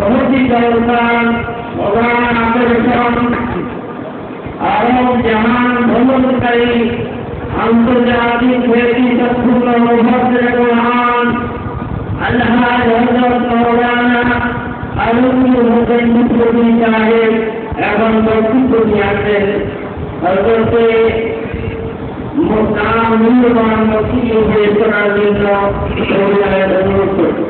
বহুদিত উন্নয়ন প্রধান আকর্ষণ আরব জাহান ভ্রমণকারী আন্তর্জাতিক ব্যক্তিত্বপূর্ণ মুহূর্তের কোরআন আল্লাহ হজরত মৌলানা আলমুল হোসেন মুখ্যমন্ত্রী সাহেব এখন বক্তব্য নিয়ে আসেন হজরতে তার মূল্যবান বক্তব্য পেশ করার জন্য অনুরোধ করি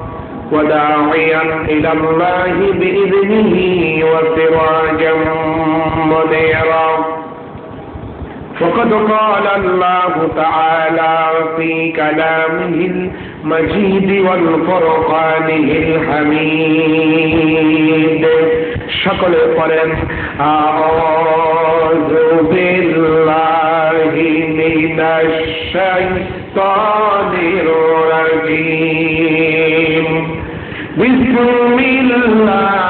وداعيا إلى الله بإذنه وسراجا منيرا وقد قال الله تعالى في كلامه المجيد والفرقانه الحميد شكل قرن أعوذ بالله من الشيطان الرجيم بسم الله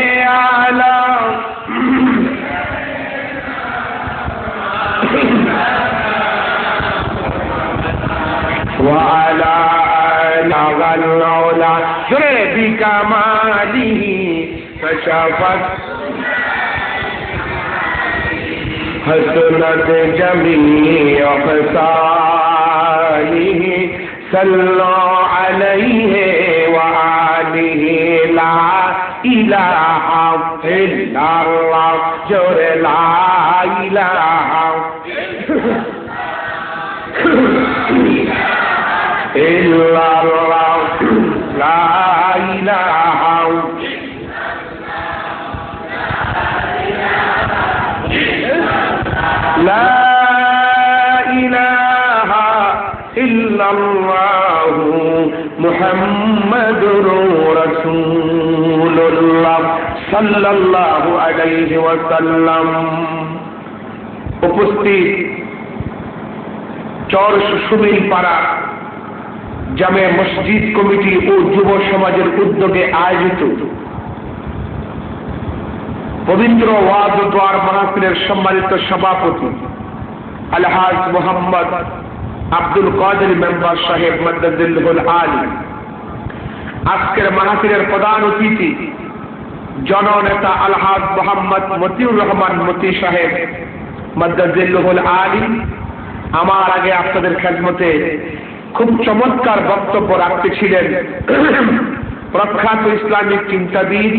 سر بھی کمالی حسنت جمیع خسالی صلو علیہ وآلہ لا الہ الا اللہ جور لا الہ الا اللہ۔ إله لا إله إلا الله محمد رسول الله صلى الله عليه وسلم উপস্থিত চর সুমিল পাড়া জামে মসজিদ কমিটি ও যুব সমাজের উদ্যোগে আয়োজিত। পবিত্র ওয়াজ দোয়ার মাহফিলের সম্মানিত সভাপতি আলহাজ মোহাম্মদ আব্দুল কাদের মেম্বার সাহেব মদ্দুল আলী। আজকের মাহফিলের প্রধান অতিথি জননেতা আলহাজ মোহাম্মদ মতিউর রহমান মতি সাহেব মদ্দাজিল্লুহুল আলী। আমার আগে আপনাদের খেদমতে খুব চমৎকার বক্তব্য রাখতেছিলেন। প্রখ্যাত ইসলামিক চিন্তাবিদ,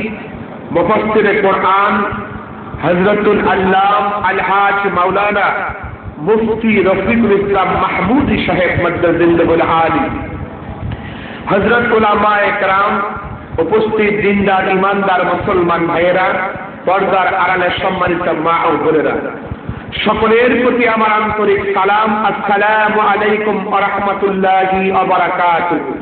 মুফাসসির কোরআন হজরতুল আল্লাহ আলহাজ মাওলানা মুফতি রফিকুল ইসলাম মাহমুদি সাহেব মদ্দাজিল্লুহুল আলী। হজরত উলামা একরাম উপস্থিত দিনদার, ইমানদার মুসলমান ভাইয়েরা, পর্দার আড়ালে সম্মানিত মা ও বোনেরা। সকলের প্রতি আমার আন্তরিক সালাম, আসসালামু আলাইকুম ওয়া রাহমাতুল্লাহি ওয়া বারাকাতুহু।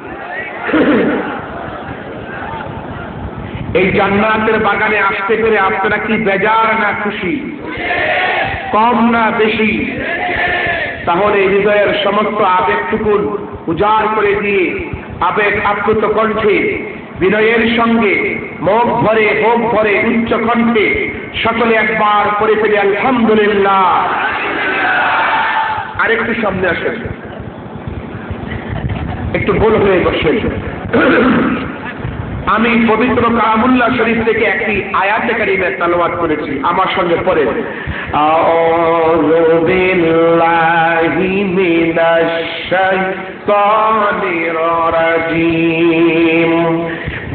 এই জান্নাতের বাগানে আসতে পেরে আপনারা কি বেজার না খুশি? কম না বেশি? তাহলে হৃদয়ের সমস্ত আবেগটুকুন উজাড় করে দিয়ে আবেগ আপ্লুত কণ্ঠে বিনয়ের সঙ্গে মুখ ভরে মুখ ভরে উচ্চ কণ্ঠে সকলে একবার করে ফেলে, আলহামদুলিল্লাহ। আরেকটু সামনে আসেন। একটু গোল হয়ে বসেন। আমি পবিত্র কালামুল্লাহ শরীফ থেকে একটি আয়াতে কারিমে তালাওয়াত করেছি, আমার সঙ্গে বিল্লাহি মিনাশ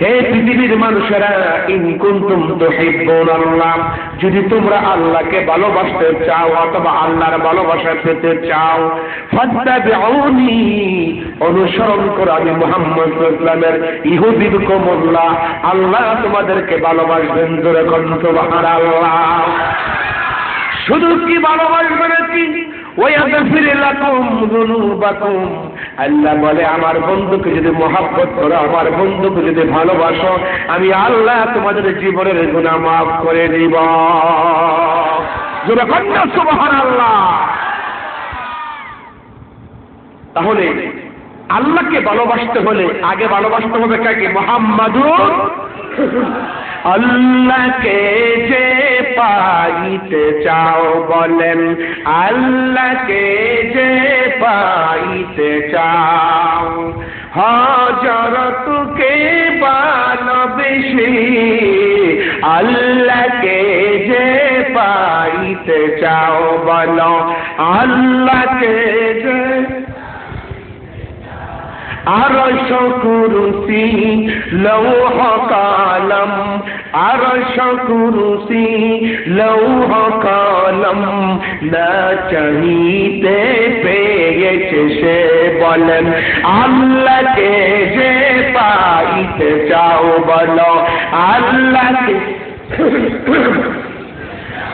হে পৃথিবীর মানুষেরা, ইন কুনতুম তুহিব্বুন আল্লাহ, যদি তোমরা আল্লাহকে ভালোবাসতে চাও অথবা আল্লাহর ভালোবাসা পেতে চাও অনুসরণ করো আমি মুহাম্মদ সাল্লাল্লাহু ইহুদিকুমুল্লাহ আল্লাহ তোমাদেরকে ভালোবাসবেন জোরে কোন সুবহানাল্লাহ। শুধু কি ভালোবাসবে নাকি? আল্লাহ বলে, আমার বন্ধুকে যদি মহাব্বত করো, আমার বন্ধুকে যদি ভালোবাসো, আমি আল্লাহ তোমাদের জীবনের গুণা মাফ করে দিব। আল্লাহ তাহলে আল্লাহকে ভালোবাসতে হলে আগে ভালোবাসতে হবে কাকে? মোহাম্মদুর আল্লাহকে যে পাইতে চাও বলেন, আল্লাহকে যে পাইতে চাও। হজরতকে ভালোবেসে আল্লাহকে যে পাইতে চাও বলো, আল্লাহকে যে আরশ কুরসি লৌহ কালম আরশ কুরসি লৌহ কালম না চাহিতে পেয়েছে সে বলেন, আল্লাহকে যে পাইতে চাও বলো, আল্লাহকে।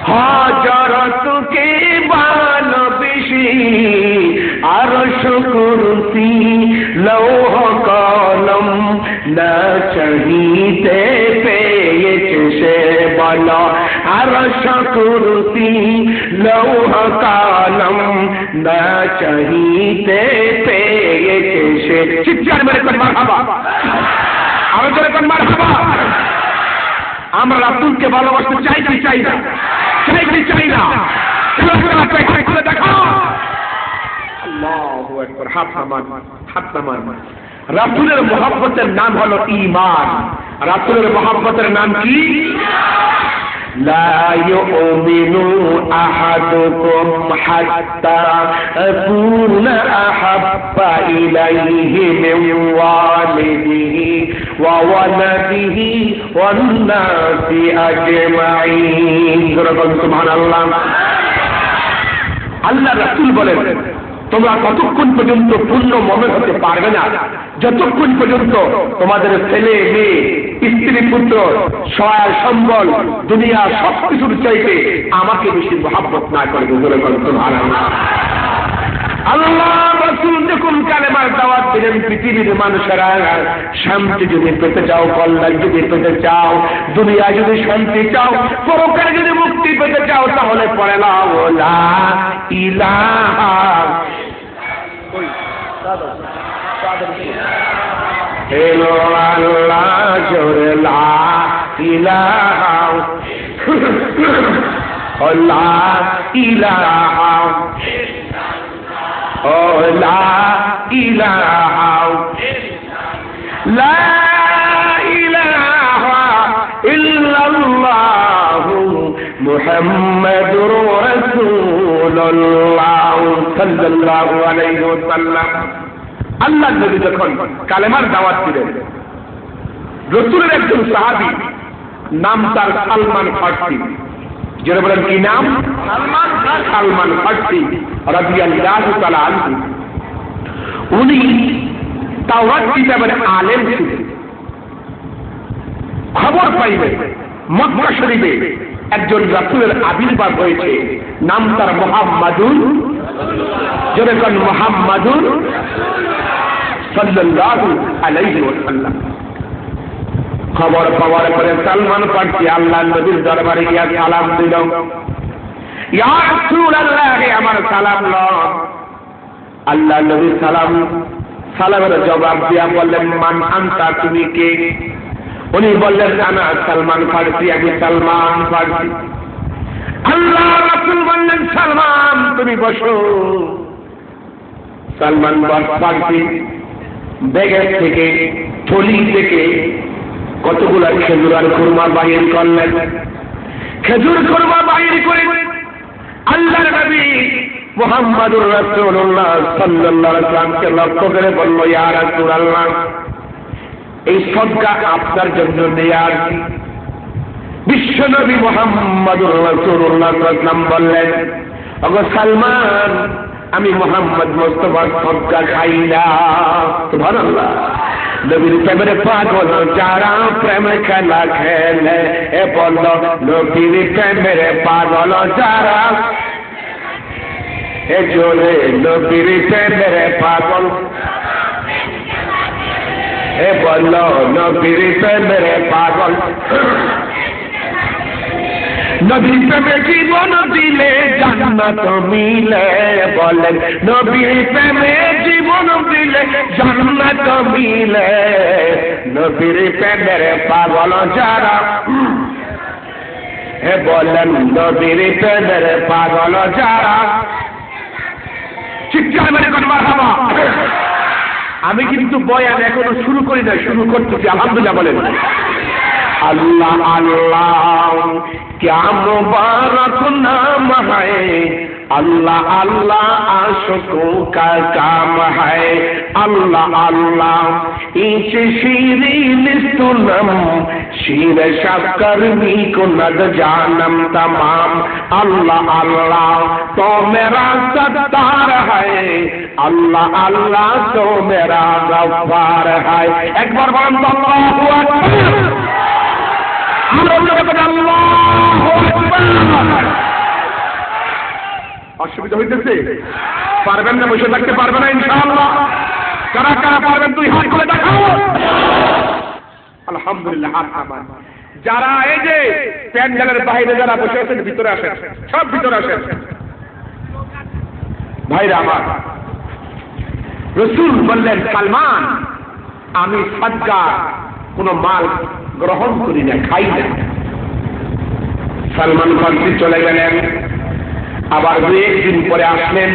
হজরতকে ভালোবেসে আরশ কুরসি লৌহ কলম না চাহিতে পেয়েছে সে বল। আরশ কুরসি লৌহ কলম না চাহিতে পেয়েছে সে। চিৎকার মেরে কর মারহাবা। আরও জোরে কর মারহাবা। আমরা রাসূলকে ভালোবাসতে চাই কি চাই না? চাই কি চাই না? খেলাধুলা চাই চাই করে দেখো। আল্লাহু আকবার হাত নামান হাত নামান রাসূলের মহব্বতের নাম হলো ঈমান রাসূলের মহব্বতের নাম কি لا يؤمن أحدكم حتى أكون أحب إليه من والده وولده والناس أجمعين سبحان الله আল্লাহ রাসুল বলেন তোমরা ততক্ষণ পর্যন্ত পূর্ণ মনে হতে পারবে না। যতক্ষণ পর্যন্ত তোমাদের ছেলে, মেয়ে, স্ত্রী, পুত্র, সহায়, সম্বল, দুনিয়া সব চাইতে আমাকে বেশি মহাব্বত না করে বলে আল্লাহ রসুল যখন কালেমার দাওয়াত পাইলেন পৃথিবীর মানুষেরা, শান্তি যদি পেতে চাও, কল্যাণ যদি পেতে চাও, দুনিয়া যদি শান্তি চাও, পরকালে যদি মুক্তি পেতে চাও, তাহলে পড়ে নাও ইলাহা এলো আল্লাহ জোরে লা ইলাহা ইল্লাল্লাহ মুহাম্মাদুর রাসূলুল্লাহ সাল্লাল্লাহু আলাইহি ওয়াসাল্লাম আল্লাহ নবী যখন কালেমার দাওয়াত দিলেন, রসুলের একজন সাহাবী নাম তার সালমান ফার্সি। যেটা বলেন, কি নাম? সালমান ফার্সি। রাদিয়াল্লাহু তাআলা আনহু। উনি তাওরাত কিতাবের আলেম ছিলেন। খবর পাইবেন মক্কা শরীফে একজন রাসূলের আবির্ভাব হয়েছে। নাম তার মোহাম্মদুর যেরকম মোহাম্মদুর খবর পাওয়ার পরে সালমান ফার্সি আল্লাহ নবীর দরবারে গিয়া সালাম দিল। ইয়া আমার সালাম লও আল্লাহ নবী সালাম, সালামের জবাব দিয়া বললেন, মান আনতা, তুমি কে? উনি বললেন আনা সালমান ফার্সি আমি সালমান ফার্সি। আল্লাহ রাসূল বললেন, সালমান, তুমি বসো। সালমান ফার্সি, ব্যাগের থেকে থলি থেকে কতগুলো খেজুর আর খুরমা বাহির করলেন। খেজুর, খুরমা বাহির করে আল্লাহর নবী মুহাম্মাদুর রাসূলুল্লাহ সাল্লাল্লাহু আলাইহি ওয়াসাল্লামকে লক্ষ্য করে বলল, ইয়া রাসূলুল্লাহ এই সদকা আপনার জন্য নেয়ার। বিশ্বনবী মোহাম্মদুর রাসূলুল্লাহ সাল্লাম বললেন, ওগো সালমান, আমি মোহাম্মদ মোস্তফার সদকা খাই না। সুবহানাল্লাহ। নবীর প্রেমের পাগল, যারা প্রেম খেলা খেলে, এ বলল নবীর প্রেমের পাগল যারা? এ জোরে, নবীর প্রেমের পাগল। এ বলল, নবীর প্রেমের পাগল। নবীর প্রেমে জীবন দিলে জান্নাত মিলে বলেন নবীর প্রেমে জীবন দিলে জান্নাত মিলে। নবীর প্রেমের পাগল যারা। হে বলেন, নবীর প্রেমের পাগল যারা। চিৎকার মেরে করবার হাবা? আমি কিন্তু বয়ান এখনও শুরু করি না শুরু করতেছি, আলহামদুলিল্লাহ বলেন। আল্লাহ আল্লাহ, কেমন বার নাম হায়? اللہ اللہ عاشقوں کا کام ہے اللہ اللہ ایچ شیرین تنم شیر شب کرمی کو ند جانم تمام اللہ اللہ تو میرا ستار ہے اللہ اللہ تو میرا غفار ہے ایک بار بند اللہ اکبر ہم لوگ اللہ اکبر অসুবিধা হইতেছে? পারবেন না, বসে থাকতে পারবে না, ইনশাআল্লাহ। কারা কারা পারবেন তুই হাত করে দেখাও। আলহামদুলিল্লাহ, হাত আমার যারা এই যে প্যান্ডেলের বাইরে যারা বসে আছেন, ভিতরে আসেন। সব ভিতরে আসেন। ভাইরা আমার, রসুল বললেন, সালমান, আমি সজ্জা, কোন মাল গ্রহণ করি না, খাই না। সালমান ফার্সি চলে গেলেন। আবার দু একদিন পরে আসলেন,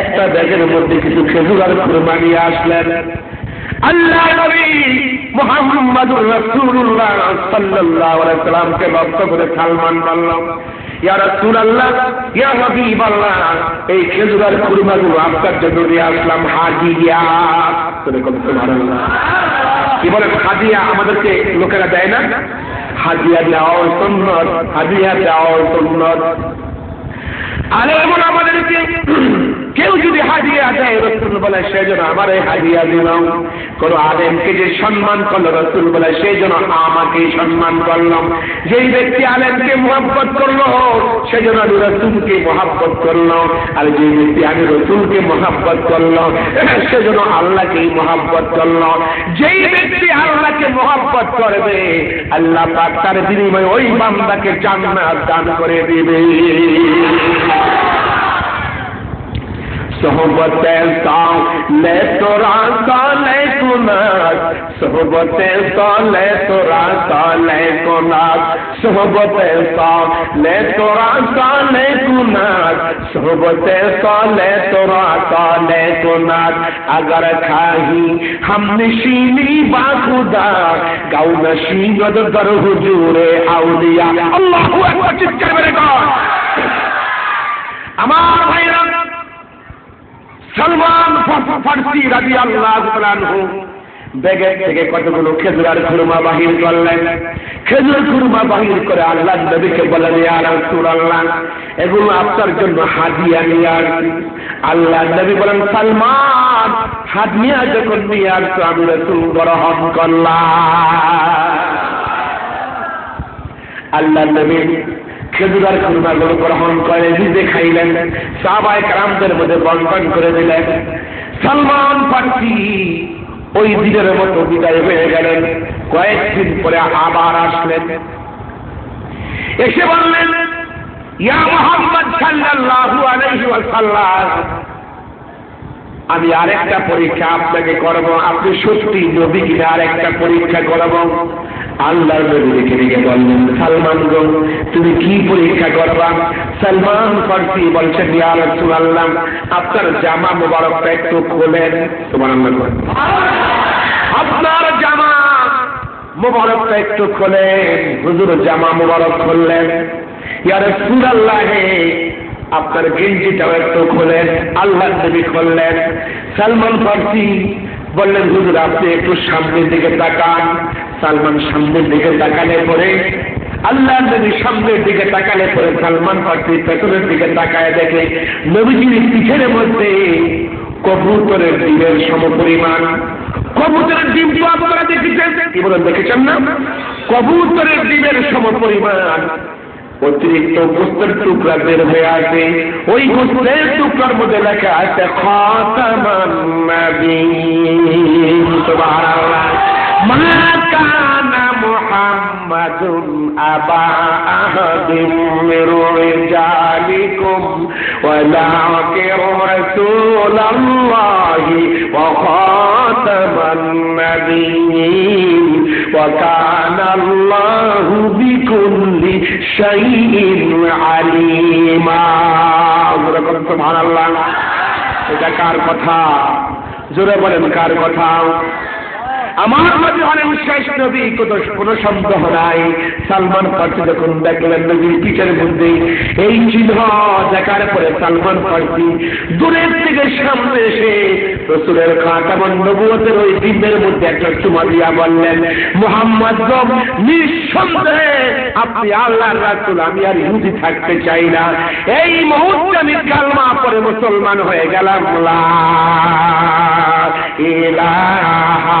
একটা ব্যাগের মধ্যে কিছু খেজুর আর খুরমা নিয়ে আসলেন। আল্লাহ নবী মুহাম্মাদুর রাসূলুল্লাহ সাল্লাল্লাহু আলাইহি সাল্লামকে লক্ষ্য করে সালমান বলল, ইয়া রাসূলুল্লাহ, ইয়া হাবিবাল্লাহ, এই খেজুর আর খুরমাগুলো আপনার জন্য নিয়ে আসলাম, হাদিয়া। করে কত সুবহানাল্লাহ। কি বলে, হাদিয়া আমাদেরকে লোকেরা দেয় না? হাদিয়া দেওয়া সুন্নত, হাদিয়া দেওয়া সুন্নত। আরে এমন আমাদেরকে কেউ যদি হাদিয়া দেয় রসুল বলে সেই জন্য আমার এই হাদিয়া দিলাম কোন আলেমকে যে সম্মান করল রসুল বলে সেই জন্য আমাকে সম্মান করলাম। যেই ব্যক্তি আলেমকে মোহাব্বত করল সেই জন্য আমি রসুলকে মোহাব্বত করল আর যে ব্যক্তি আমি রসুলকে মোহাব্বত করল সেজন্য আল্লাহকে মোহাব্বত করল যেই ব্যক্তি আল্লাহকে মোহাব্বত করবে, আল্লাহ তার বিনিময়ে ওই বান্দাকে জান্নাত দান করে দিবে। صحبت کام لے تو راتا لے تو ناک صحبت کام لے تو راتا لے تو ناک صحبت کام لے تو راتا لے تو ناک صحبت کام لے تو راتا لے تو ناک اگر کھائی ہم نشینی با خدا، گاؤ نشین در حجور اولیاء۔ اللہ اکبر چکر میرے کو ہمارا بھائی সালমান ফার্সি রাজি আল্লাহ ব্যাগের থেকে কতগুলো খেজুরার খুরমা বাহির করলেন? খেজুর খুরমা বাহির করে আল্লাহ নবীকে বলেন রাসূলুল্লাহ, এগুলো আপনার জন্য হাদিয়া নিয়ে আসছি। আল্লাহ নবী বলেন, সালমান, হাদিয়া যখন নিয়ে আসছো, আমি রাসূল গ্রহণ করলাম। আল্লাহ নবী খেজুরার খুরমাগুলো গ্রহণ করে, নিজে খাইলেন। সাহাবায়ে কারামদের মধ্যে বন্টন করে দিলেন। সালমান ফার্সি ওই দিনের মতো বিদায় হয়ে গেলেন। কয়েকদিন পরে আবার আসলেন। এসে বললেন, ইয়া মোহাম্মদ সাল্লাল্লাহু আলাইহি ওয়াসাল্লাম, আমি আরেকটা পরীক্ষা আপনাকে করব। আপনি সত্যি নবী কিনা আরেকটা পরীক্ষা করব। আল্লাহর নবী দেখে বললেন, সালমান গো, তুমি কি পরীক্ষা করবা? সালমান ফার্সি বলছেন, ইয়া রাসূলুল্লাহ, আপনার জামা মোবারকটা একটু খোলেন সুবহানাল্লাহ আপনার জামা মোবারকটা একটু খোলেন হুজুর জামা মোবারক খুললেন। ইয়া রাসূলুল্লাহ, আপনার গেঞ্জিটাও একটু খোলেন আল্লাহ নবী খুললেন। সালমান ফার্সি বললেন, হুজুর, আপনি একটু সামনের দিকে তাকান। সালমান সামনের দিকে তাকালে পরে, আল্লাহ নবী সামনের দিকে তাকালে পরে সালমান ফার্সি পেছনের দিকে তাকায় দেখে, নবীজির পিঠের মধ্যে কবুতরের ডিমের সমপরিমাণ। কবুতরের ডিম তো আপনারা দেখেছেন? দেখেছেন না? কবুতরের ডিমের সমপরিমাণ। অতিরিক্ত গোস্তের টুকরা বের হয়ে আসে। ওই গোস্তের টুকরার মধ্যে লেখা আছে, খাতামান নবীন সুবহানাল্লাহ। মা কানা মুহাম্মাদুন আবা আহাদিন মির রিজালিকুম ওয়ালাকিন রাসূলুল্লাহি ওয়া খাতামান নবীন وكان الله بكل شيء عليما سبحان الله এটা কার কথা জোরে বলেন কার কথা আমার নবী হলেন শেষ নবী, কোনো কোনো সন্দেহ নাই। সালমান ফার্সি যখন দেখলেন নবীর পিঠের মধ্যে এই চিহ্ন দেখার পরে সালমান ফার্সি দূরের থেকে সামনে এসে রসুলের খাতামন নবুয়তের ওই দিনের মধ্যে একটা চুমা দিয়া বললেন, মোহাম্মদ গম, নিঃসন্দেহে আপনি আল্লাহর রাসূল, আমি আর ইহুদি থাকতে চাই না। এই মুহূর্তে আমি কালমা পরে মুসলমান হয়ে গেলাম। ইলাহা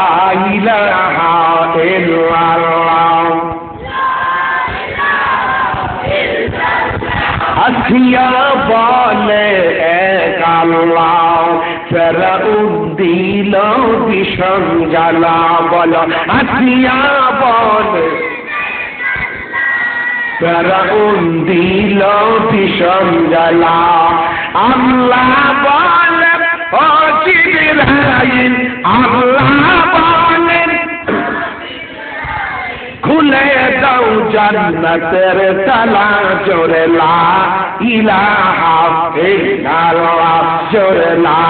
বলে এক আল্লাহ। ফেরাউন দিল ভীষণ জ্বালা। বল আসিয়া বলে। ফেরাউন দিল ভীষণ জ্বালা। আল্লাহ বলে আল্লাহ বলেন খুলে দাও জান্নাতের তালা, জোরে লা ইলাহা ইল্লাল্লাহ, জোরে লা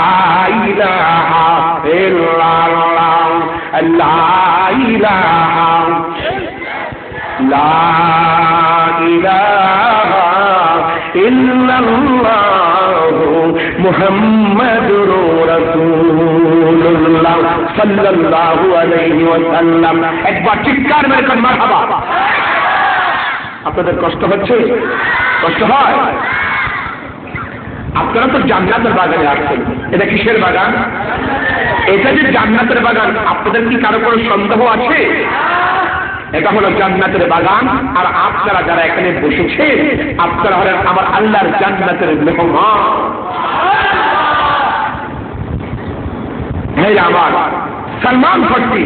ইলাহা ইল্লাল্লাহ, লা ইলাহা লা ইলাহা ইল্লাল্লাহ, মুহাম্মাদুর রাসূলুল্লাহ সাল্লাল্লাহু আলাইহি ওয়াসাল্লাম। একবার চিৎকার মেরে কর মারহাবা। আপনাদের কষ্ট হচ্ছে? কষ্ট হয়? আপনারা তো জান্নাতের বাগানে আসছেন। এটা কিসের বাগান? এটা যে জান্নাতের বাগান, আপনাদের কি কারও কোনো সন্দেহ আছে? এটা হলো জান্নাতের বাগান, আর আপনারা যারা এখানে বসেছে, আপনারা হলেন আমার আল্লাহর জান্নাতের মেহমান। আমার সালমান ফট্টি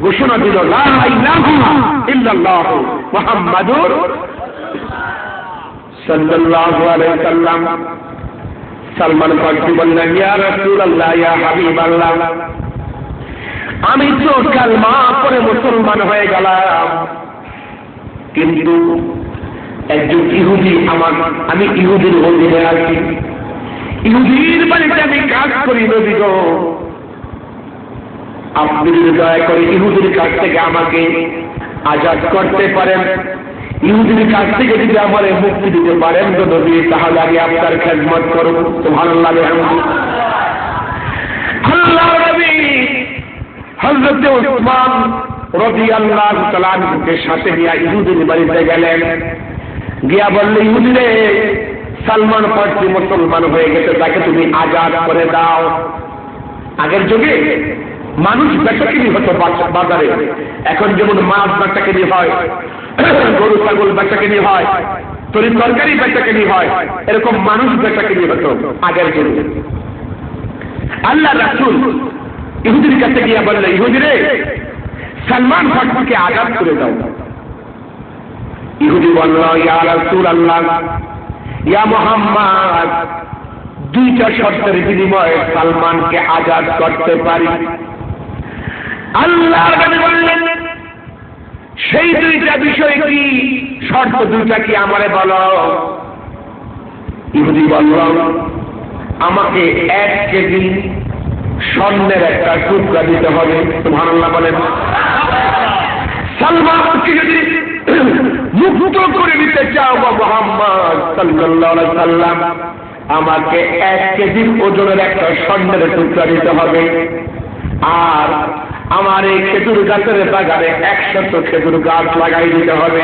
ঘোষণা দিল ইল্লাল্লাহ সাল্লাল্লাহু আলাইহি সাল্লাম। সালমান ফট্টি বললেন আমি তো কালমা পরে মুসলমান হয়ে গেলাম। কিন্তু একজন ইহুদি আমার, আমি ইহুদির মন্দিরে আছি। ইহুদির বাড়িতে আমি কাজ করি গো। আপনি যদি দয়া করে ইহুদির কাছ থেকে আমাকে আজাদ করতে পারেন, ইহুদির কাছ থেকে যদি আমার মুক্তি দিতে পারেন তো নবী, তাহলে আমি আপনার খেদমত করব। তো ভালো লাগে আল্লাহ নবী হজরত উসমান রবি আল্লাহ তালানকে সাথে নিয়ে ইহুদির বাড়িতে গেলেন। গিয়া বললে, ইহুদিরে, সালমান ফার্সি মুসলমান হয়ে গেছে, তাকে তুমি আজাদ করে দাও। আগের যুগে মানুষ বেচাকিনি হতো বাজারে। এখন যেমন মাছ বেচাকিনি হয়, গরু, ছাগল বেচাকিনি হয় তরি তরকারি বেচাকিনি হয়, এরকম মানুষ বেচাকিনি হতো আগের যুগে আল্লাহ রাসুল ইহুদির কাছে গিয়া বললে, ইহুদিরে, সালমান ফাটকে আজাদ করে দাও। ইহুদি বলল, ইয়া রাসূল আল্লাহ ইয়া মোহাম্মদ, দুইটা শর্তের বিনিময়ে সালমানকে আজাদ করতে পারি। আল্লাহ নবী বললেন, সেই দুইটা বিষয় কি? শর্ত দুইটা কি আমারে বলো? ইহুদি বলল, আমাকে এক কেজি স্বর্ণের একটা টুকরা দিতে হবে। সুবহানাল্লাহ বলেন। সালমানকে যদি মুক্ত করে দিতে চাও বা মোহাম্মদ সাল্লাল্লাহু সাল্লাম, আমাকে এক কেজি ওজনের একটা স্বর্ণের টুকরা দিতে হবে। আর আমার এই খেজুর গাছের বাগানে একশত খেজুর গাছ লাগাই দিতে হবে।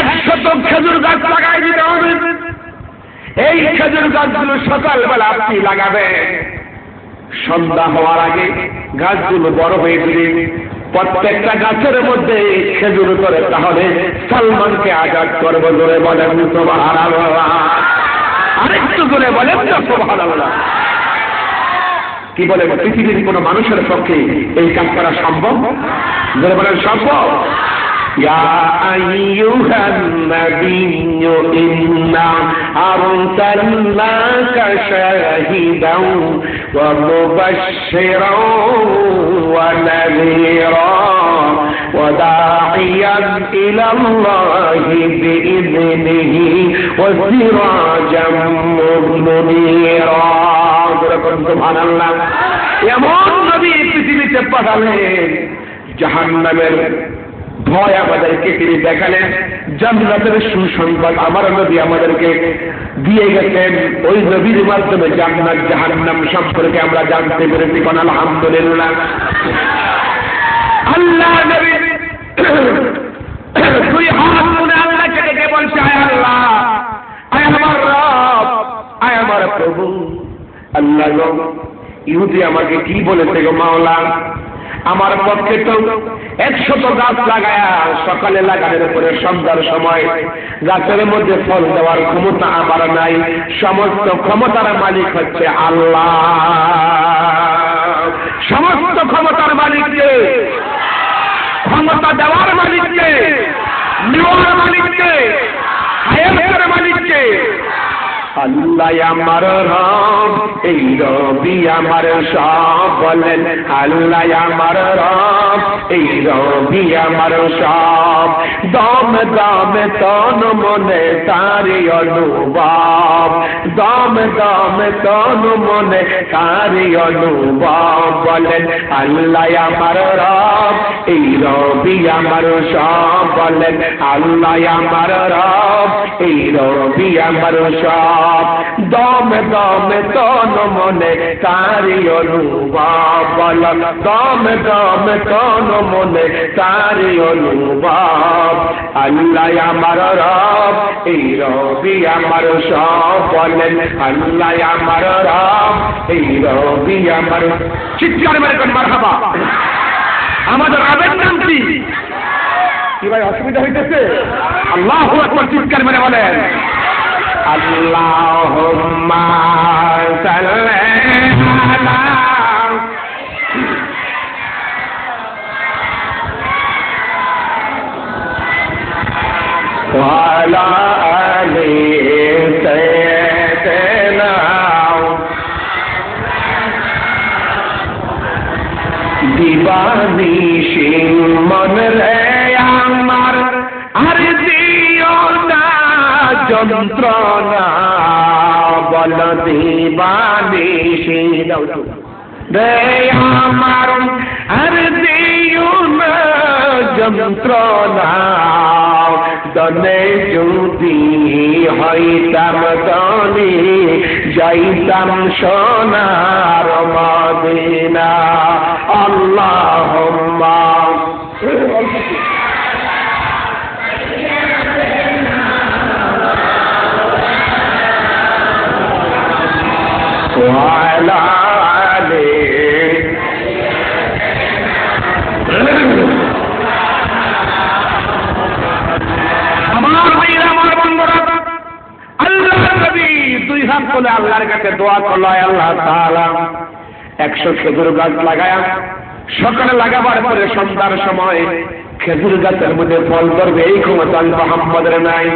একশত খেজুর গাছ লাগাই দিতে হবে। এই খেজুর গাছগুলো সকালবেলা আপনি লাগাবেন। সন্ধ্যা হওয়ার আগে গাছগুলো বড় হয়ে দিলে প্রত্যেকটা গাছের মধ্যে খেজুর করে, তাহলে সালমানকে আজাদ করব জোরে বলেন সুবহানাল্লাহ। আরেকটু জোরে বলেন না সুবহানাল্লাহ। কি বলে পৃথিবীর কোন মানুষের পক্ষে এই কাজ করা সম্ভব জোরে বলেন সম্ভব يا أيها النبي إنا أرسلناك شاهدا ومبشرا ونذيرا وداعيا إلى الله بإذنه وسراجا منيرا সোভান আল্লাহ এমন নবী পৃথিবীতে পাঠালেন জাহান নামের ভয় আমাদেরকে তিনি দেখালেন, জান্নাতের সুসংবাদ আমার নবী আমাদেরকে দিয়ে গেছেন। ওই নবীর মাধ্যমে জান্নাত, জাহান্নাম সম্পর্কে আমরা জানতে পেরেছি কোন আলহামদুলিল্লাহ। আল্লাহ নবী দুই হাত তুলে আল্লাহকে ডেকে বলছে, আয় আল্লাহ, আয় আমার রব, আয় আমার প্রভু। আল্লাহ ইহুদি আমাকে কি বলেছে গো মাওলা? আমার পক্ষে তো একশত গাছ লাগায়া সকালে লাগানোর পরে সন্ধ্যার সময় গাছের মধ্যে ফল দেওয়ার ক্ষমতা আমার নাই, সমস্ত ক্ষমতার মালিক হচ্ছে আল্লাহ। সমস্ত ক্ষমতার মালিককে ক্ষমতা দেওয়ার মালিককে নেওয়ার মালিককে হায়াতের মালিককে আল্লাহ আমার রব, এই রবি আমার সব বলেন। আল্লাহ আমার রব, এই রবি আমার সব। দম দম তন মনে তারি অনুভব। দম দম তন মনে তারি অনুভব বলেন। আল্লাহ আমার রব, এই রবি আমার সব বলেন। আল্লাহ আমার রব, এই রবি আমার সব দম দম তন মনে তারি অনুভব বল। দম দম তন মনে তারি অনুভব। আল্লাহ আমার রব, এই রবি আমার সব বলেন। আল্লাহ আমার রব, এই রবি আমার চিৎকার মেরে কোন, মারহাবা। আমাদের রবের নাম কি? কি ভাই, অসুবিধা হইতেছে? আল্লাহ একবার চিৎকার মেরে বলেন। اللهم صل على وعلى آل سيدنا ديواني যন্ত্রণা, বল দিবানিশি রে আমার আর দিও না যন্ত্রণা, দনে যদি হইতাম দনে, যাইতাম সোনার মদিনা। আল্লাহুম্মা। وعلى আমার ভাইরা আমার বন্ধুরা আল্লাহ নবী দুই হাত তুলে আল্লাহর কাছে দোয়া করলো আয় আল্লাহ তাআলা একশো খেজুর গাছ লাগায়া সকালে লাগাবার পরে সন্ধ্যার সময় খেজুর গাছের মধ্যে ফল ধরবে এই ক্ষমতা মোহাম্মদের নাই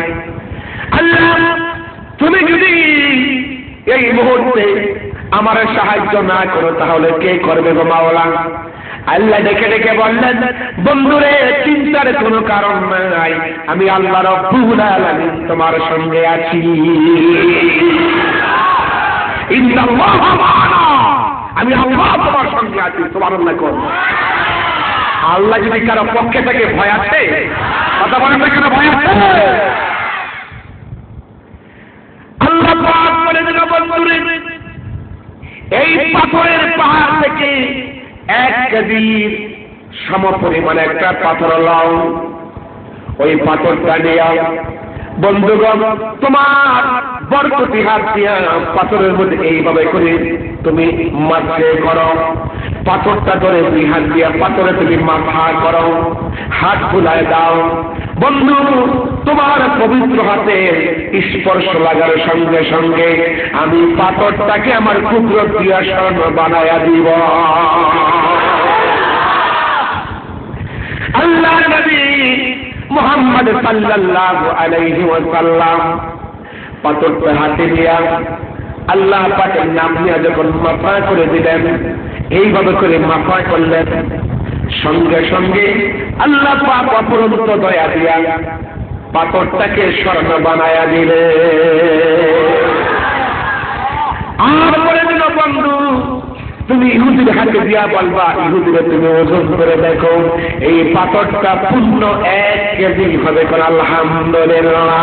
আল্লাহ তুমি যদি এই মুহূর্তে আমার সাহায্য না করো তাহলে কে করবে গো মাওলা? আল্লাহ ডেকে ডেকে বললেন, বন্ধুরে, চিন্তার কোনো কারণ নাই, আমি আল্লাহ রব্বুল আলামিন তোমার সঙ্গে আছি। আমি আল্লাহ তোমার সঙ্গে আছি তোমার আল্লাহ কোন আল্লাহ যদি কারও পক্ষে থেকে, ভয় আছে? কথা বলেন ভয় আছে? আল্লাহ পাক বলে দিল বন্ধুরে এই পাথরের পাহাড় থেকে এক কেজির সম পরিমাণ একটা পাথর লাও। ওই পাথরটা নিয়ে বন্ধুগণ, তোমার বরকতি হাত দিয়া পাথরের মধ্যে এইভাবে করে তুমি মাঝে করো। পাথরটা ধরে দুই হাত দিয়া পাথরে তুমি মাথা করো। হাত ফুলায় দাও। বন্ধু, তোমার পবিত্র হাতে স্পর্শ লাগার সঙ্গে সঙ্গে আমি পাথরটাকে আমার কুকুর দিয়া স্বর্ণ বানায়া দিব। আল্লাহ নবী মোহাম্মদ সাল্লাল্লাহু আলাইহি ওয়াসাল্লাম। পাথরটা হাতে নিয়া আল্লাহ পাকের নাম নিয়ে যখন মাফা করে দিলেন, এইভাবে করে মাফা করলেন। সঙ্গে সঙ্গে আল্লাহ পাক অপরন্ত দয়া দিয়া পাথরটাকে স্বর্ণ বানায়া দিলে আর বলে দিল, বন্ধু তুমি ইহুদির হাতে দিয়া বলবা, ইহুদিরে তুমি ওজন করে দেখো, এই পাথরটা পূর্ণ এক কেজি হবে কোন আলহামদুলিল্লাহ।